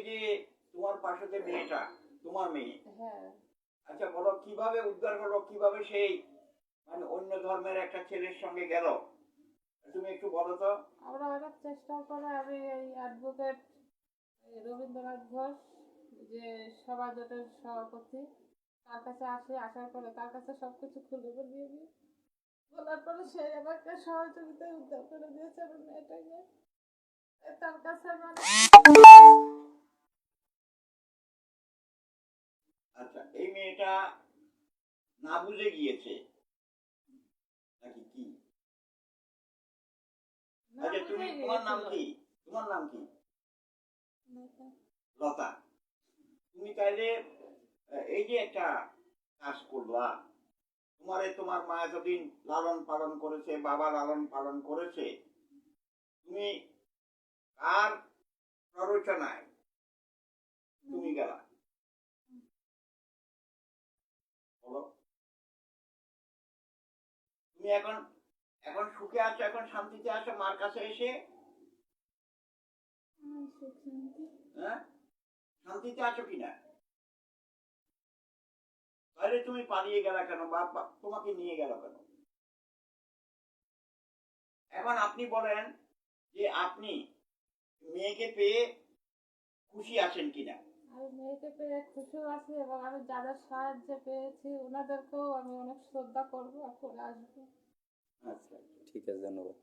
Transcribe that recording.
এই যে তোমার পাশে যে মেয়েটা তোমার মেয়ে। হ্যাঁ। আচ্ছা বলো কীভাবে উদ্ধার হলো কীভাবে সেই মানে অন্য ধর্মের একটা ছেলের সঙ্গে গেল? তুমি একটু বলো তো। আমরা অনেক চেষ্টা করে আমি এই অ্যাডভোকেট রবীন্দ্রনাথ ঘোষ যে সভা জোটের সভাপতি তার কাছে আসে আসার পরে তার কাছে সব কিছু খুলে বলিয়ে দিই বলার পরে সে আমাকে সহযোগিতায় উদ্ধার করে দিয়েছে আমার মেয়েটাকে। তার কাছে মানে এই মেয়েটা না বুঝে গিয়েছে। নাকি কি? আচ্ছা তুমি তোমার নাম কি? তোমার নাম কি? লতা। তুমি তাইলে এই যে একটা কাজ করলা তোমারে তোমার মা এতদিন লালন পালন করেছে বাবা লালন পালন করেছে তুমি কার প্ররোচনায় তুমি গেলা? এখন এখন সুখে আছো এখন শান্তিতে আছো মার কাছে এসে? শান্তি। হ্যাঁ? শান্তিতে আছো কিনা? তাহলে তুমি পালিয়ে গেলা কেন? বা তোমাকে নিয়ে গেল কেন? এখন আপনি বলেন যে আপনি মেয়েকে পেয়ে খুশি আছেন কিনা? আমি মেয়েকে পেয়ে খুশিও আছি এবং আমি যাদের সাহায্য পেয়েছি, ওনাদেরকেও আমি অনেক শ্রদ্ধা করব আর করে আসব। আচ্ছা ঠিক আছে, ধন্যবাদ।